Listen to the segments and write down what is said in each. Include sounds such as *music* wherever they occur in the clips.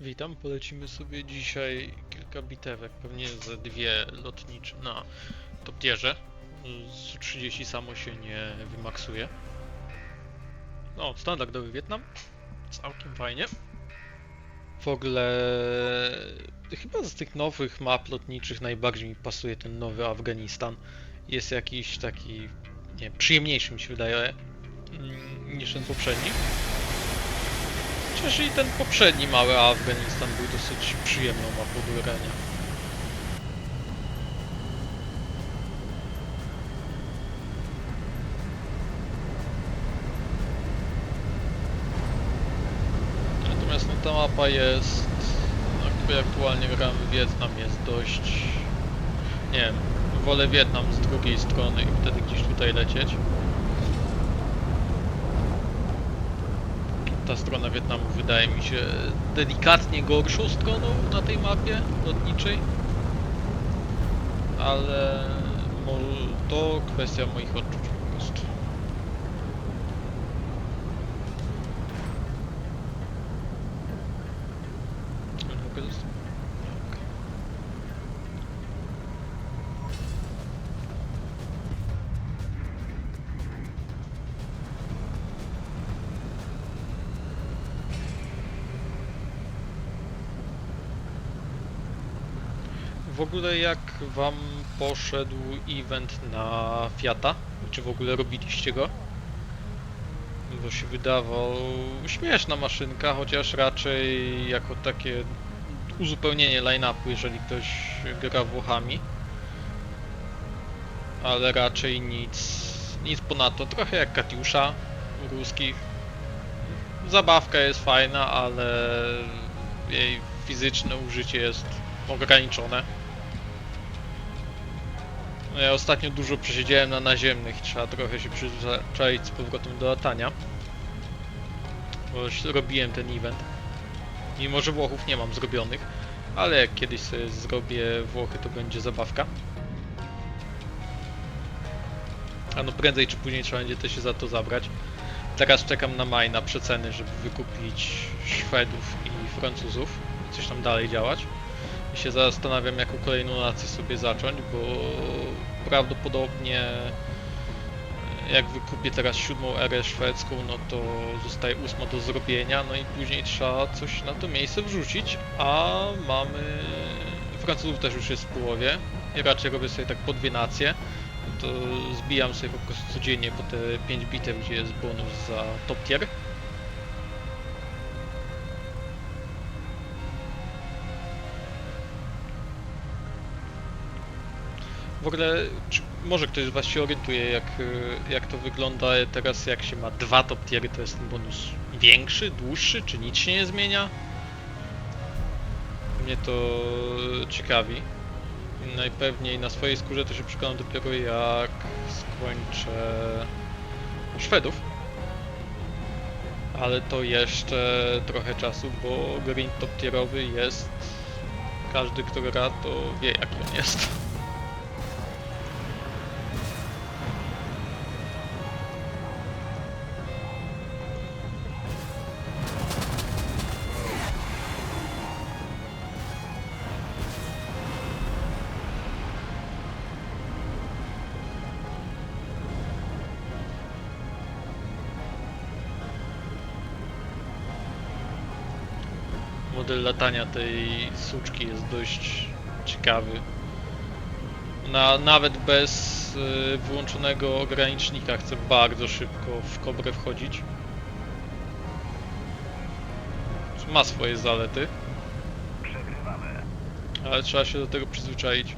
Witam, polecimy sobie dzisiaj kilka bitewek, pewnie ze dwie lotnicze na toptierze. Z 30 samo się nie wymaksuje. No, standardowy Wietnam. Całkiem fajnie. W ogóle chyba z tych nowych map lotniczych najbardziej mi pasuje ten nowy Afganistan. Jest jakiś taki, nie przyjemniejszy mi się wydaje mm, niż ten poprzedni. Chociaż i ten poprzedni mały Afganistan był dosyć przyjemną mapą do grania. Natomiast no, ta mapa jest, na której aktualnie gramy Wietnam jest dość, nie wiem, wolę Wietnam z drugiej strony i wtedy gdzieś tutaj lecieć. Ta strona Wietnamu wydaje mi się delikatnie gorszą stroną na tej mapie lotniczej. Ale to kwestia moich odczuć W ogóle jak wam poszedł event na Fiata? Czy w ogóle robiliście go? Bo się wydawał śmieszna maszynka, chociaż raczej jako takie uzupełnienie line-upu, jeżeli ktoś gra Włochami. Ale raczej nic, nic ponadto. Trochę jak Katiusza ruskich. Zabawka jest fajna, ale jej fizyczne użycie jest ograniczone. No ja ostatnio dużo przesiedziałem na naziemnych, trzeba trochę się przyzwyczaić z powrotem do latania. Bo już robiłem ten event. Mimo, że Włochów nie mam zrobionych, ale jak kiedyś sobie zrobię Włochy, to będzie zabawka. A no prędzej czy później trzeba będzie też się za to zabrać. Teraz czekam na maj na przeceny, żeby wykupić Szwedów i Francuzów coś tam dalej działać. I się zastanawiam, jaką kolejną nację sobie zacząć, bo prawdopodobnie e, jak wykupię teraz siódmą erę szwedzką, no to zostaje ósma do zrobienia, no i później trzeba coś na to miejsce wrzucić, a mamy... Francuzów też już jest w połowie i raczej robię sobie tak po dwie nacje, to zbijam sobie po prostu codziennie po te 5 bitew, gdzie jest bonus za top tier. W ogóle, czy może ktoś z Was się orientuje, jak, y, jak to wygląda teraz, jak się ma dwa top tiery, to jest ten bonus większy, dłuższy, czy nic się nie zmienia? Mnie to ciekawi. Najpewniej na swojej skórze to się przekonam dopiero jak skończę Szwedów. Ale to jeszcze trochę czasu, bo green top tierowy jest... Każdy kto gra to wie jaki on jest. Model latania tej suczki jest dość ciekawy. Na, nawet bez y, wyłączonego ogranicznika chcę bardzo szybko w kobrę wchodzić. Ma swoje zalety, ale trzeba się do tego przyzwyczaić.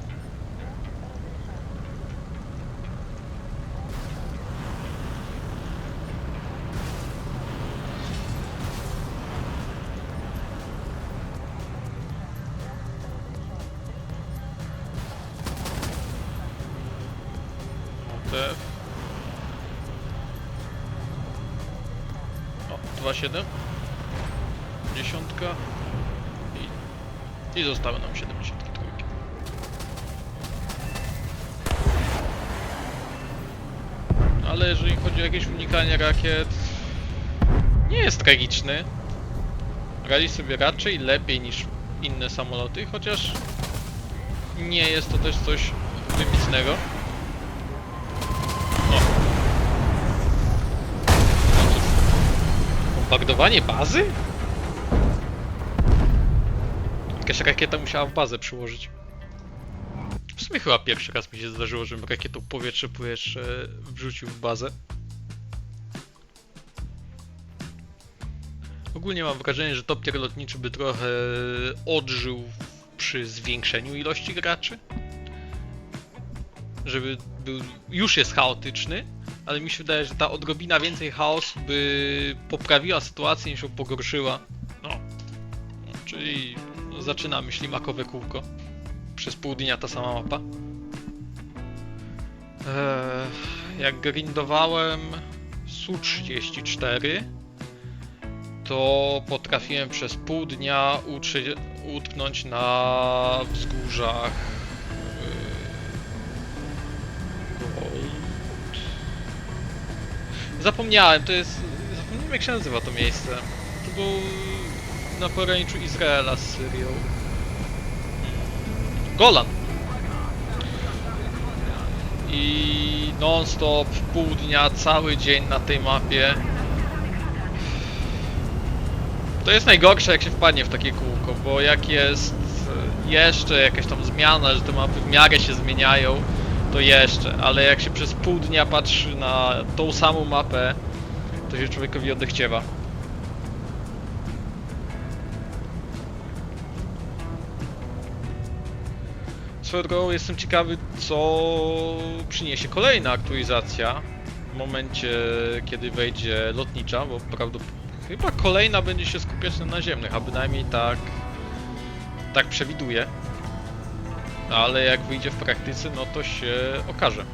I, zostały nam 73. Ale jeżeli chodzi o jakieś unikanie rakiet, nie jest tragiczny. radzi sobie raczej lepiej niż inne samoloty, chociaż nie jest to też coś wybitnego. No Bombardowanie bazy? Jakaś rakieta musiała w bazę przyłożyć. W sumie chyba pierwszy raz mi się zdarzyło, żebym rakietą powietrze powietrze wrzucił w bazę. Ogólnie mam wrażenie, że top tier lotniczy by trochę odżył przy zwiększeniu ilości graczy. Żeby był, już jest chaotyczny, ale mi się wydaje, że ta odrobina więcej chaosu by poprawiła sytuację niż ją pogorszyła. No czyli zaczynamy ślimakowe kółko. Przez pół dnia ta sama mapa. Eee, jak grindowałem Su-34, to potrafiłem przez pół dnia utrzy- utknąć na wzgórzach yy, Gold. Zapomniałem, to jest... Zapomniałem jak się nazywa to miejsce. To było na pograniczu Izraela z Syrią. Golan. I non-stop, pół dnia, cały dzień na tej mapie. To jest najgorsze jak się wpadnie w takie kółko, bo jak jest jeszcze jakaś tam zmiana, że te mapy w miarę się zmieniają, to jeszcze, ale jak się przez pół dnia patrzy na tą samą mapę, to się człowiekowi odechciewa. Swoją drogą jestem ciekawy, co przyniesie kolejna aktualizacja w momencie, kiedy wejdzie lotnicza, bo prawdopodobnie chyba kolejna będzie się skupiać na naziemnych, a bynajmniej tak, tak przewiduję. Ale jak wyjdzie w praktyce, no to się okaże.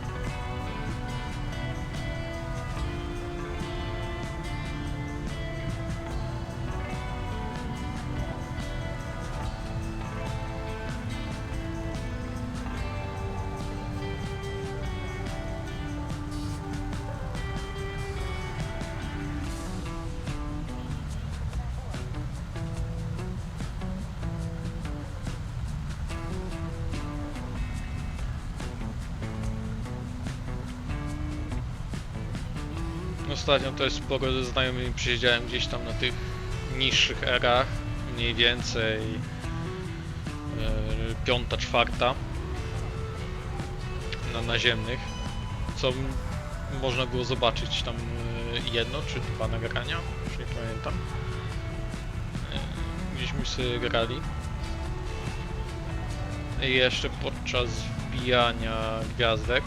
Ostatnio też sporo ze znajomymi przesiedziałem gdzieś tam na tych niższych erach, mniej więcej e, piąta, czwarta na naziemnych, co można było zobaczyć tam e, jedno czy dwa nagrania, już nie pamiętam. E, Gdzieśmy sobie grali. I jeszcze podczas wbijania gwiazdek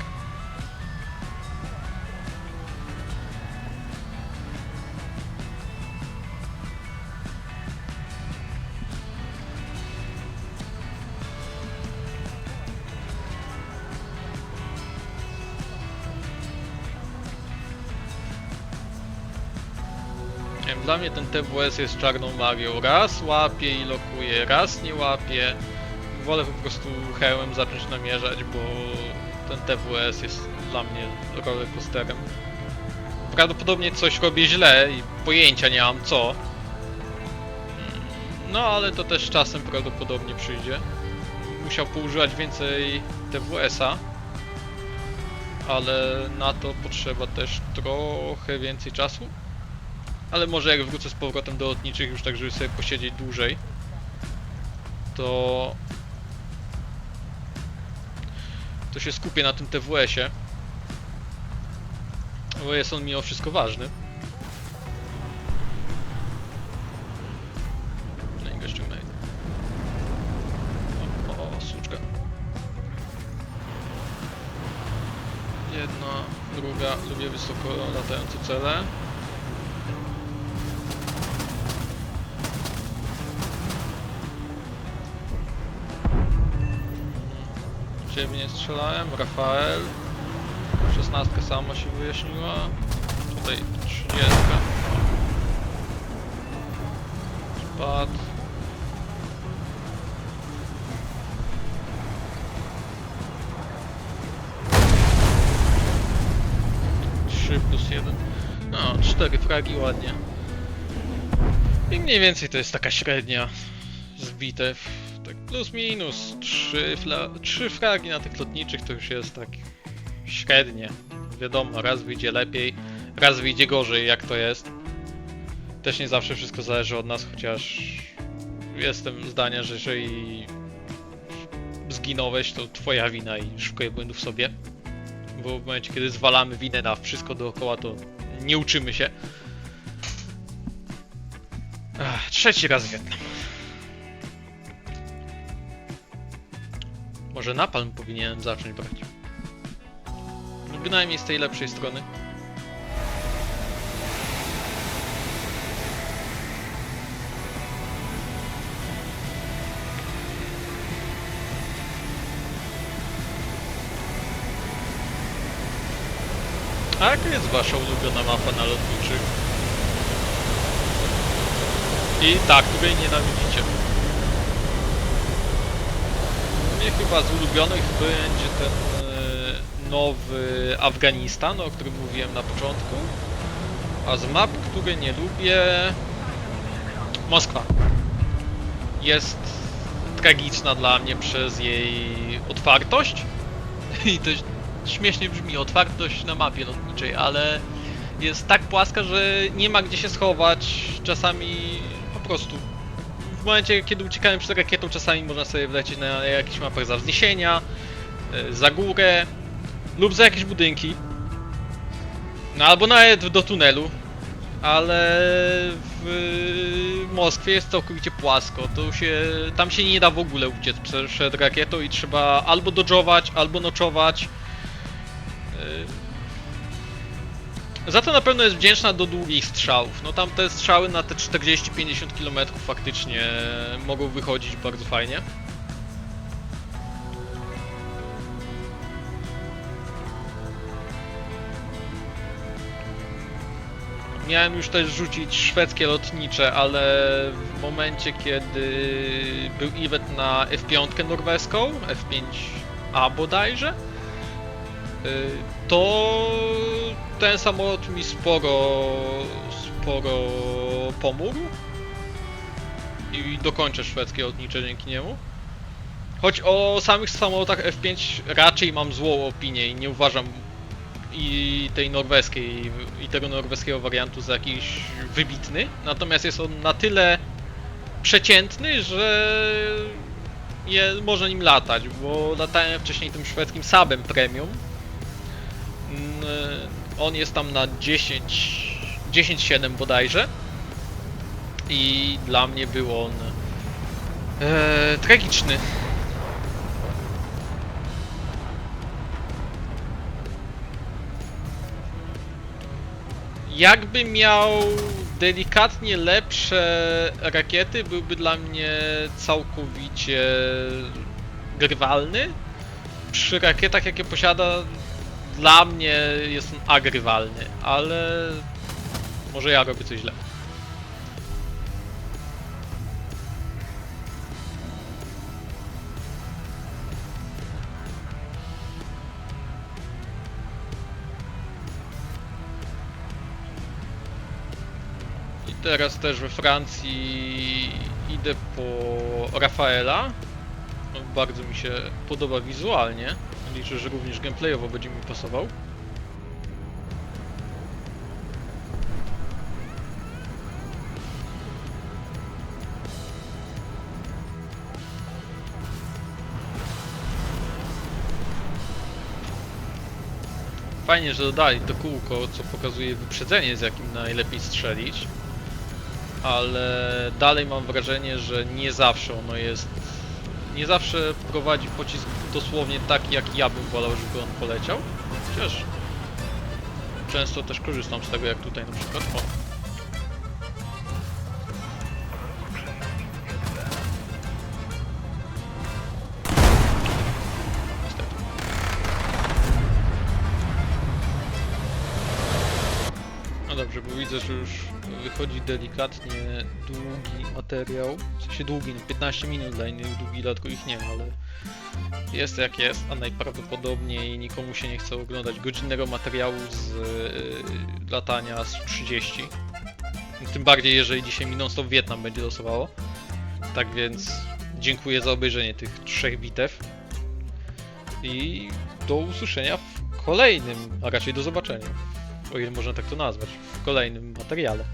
dla mnie ten TWS jest czarną magią. Raz łapie i lokuje, raz nie łapie. Wolę po prostu hełmem zacząć namierzać, bo ten TWS jest dla mnie rollercoasterem. Prawdopodobnie coś robię źle i pojęcia nie mam co. No ale to też czasem prawdopodobnie przyjdzie. Musiał poużywać więcej TWS-a. Ale na to potrzeba też trochę więcej czasu. Ale może jak wrócę z powrotem do lotniczych już tak, żeby sobie posiedzieć dłużej, to to się skupię na tym TWS-ie. Bo jest on mimo wszystko ważny. No i go ściągnę. O, o, suczka. Jedna, druga, lubię wysoko latające cele. Ciebie nie strzelałem, Rafael. 16 sama się wyjaśniła. Tutaj 30. Spadł. Trzy plus jeden. No, cztery fragi ładnie. I mniej więcej to jest taka średnia z bitew. Tak plus minus. Trzy, fla trzy fragi na tych lotniczych to już jest tak średnie. Wiadomo, raz wyjdzie lepiej, raz wyjdzie gorzej, jak to jest. Też nie zawsze wszystko zależy od nas, chociaż jestem zdania, że jeżeli zginąłeś, to twoja wina i szukaj błędów sobie. Bo w momencie, kiedy zwalamy winę na wszystko dookoła, to nie uczymy się. Ach, trzeci raz Wietnam. Może napalm powinienem zacząć brać. No Bynajmniej z tej lepszej strony. A jaka jest wasza ulubiona mapa na lotniczych? I tak, której nienawidzicie. Mnie chyba z ulubionych będzie ten e, nowy Afganistan, o którym mówiłem na początku. A z map, które nie lubię... Moskwa. Jest tragiczna dla mnie przez jej otwartość. *laughs* I to śmiesznie brzmi, otwartość na mapie lotniczej, ale jest tak płaska, że nie ma gdzie się schować. Czasami po prostu. W momencie, kiedy uciekałem przed rakietą, czasami można sobie wlecieć na jakichś mapach za wzniesienia, y, za górę lub za jakieś budynki. No albo nawet do tunelu. Ale w Moskwie jest całkowicie płasko. To się, tam się nie da w ogóle uciec przed, rakietą i trzeba albo dodżować, albo noczować. Za to na pewno jest wdzięczna do długich strzałów. No tam te strzały na te 40-50 km faktycznie mogą wychodzić bardzo fajnie. Miałem już też rzucić szwedzkie lotnicze, ale w momencie kiedy był event na F5 norweską, F5A bodajże, y, to ten samolot mi sporo, sporo pomógł i dokończę szwedzkie lotnicze dzięki niemu. Choć o samych samolotach F5 raczej mam złą opinię i nie uważam i tej norweskiej i tego norweskiego wariantu za jakiś wybitny. Natomiast jest on na tyle przeciętny, że je, można nim latać, bo latałem wcześniej tym szwedzkim Sabem Premium. On jest tam na 10 10.7 bodajże. I dla mnie był on e, tragiczny. Jakby miał delikatnie lepsze rakiety, byłby dla mnie całkowicie grywalny. Przy rakietach, jakie posiada, dla mnie jest on agrywalny, ale może ja robię coś źle. I teraz też we Francji idę po Rafaela. Bardzo mi się podoba wizualnie. Liczę, że również gameplayowo będzie mi pasował. Fajnie, że dodali to kółko, co pokazuje wyprzedzenie, z jakim najlepiej strzelić. Ale dalej mam wrażenie, że nie zawsze ono jest. Nie zawsze prowadzi pocisk dosłownie taki, jak ja bym wolał, żeby on poleciał. Chociaż często też korzystam z tego, jak tutaj na przykład. O. No dobrze, bo widzę, że już wychodzi delikatnie długi materiał. W sensie długi, no 15 minut dla innych długi, dlatego ich nie ma, ale jest jak jest, a najprawdopodobniej nikomu się nie chce oglądać godzinnego materiału z yy, latania z 30. Tym bardziej, jeżeli dzisiaj mi non-stop Wietnam będzie losowało. Tak więc dziękuję za obejrzenie tych trzech bitew. I do usłyszenia w kolejnym, a raczej do zobaczenia. O ile można tak to nazwać, w kolejnym materiale.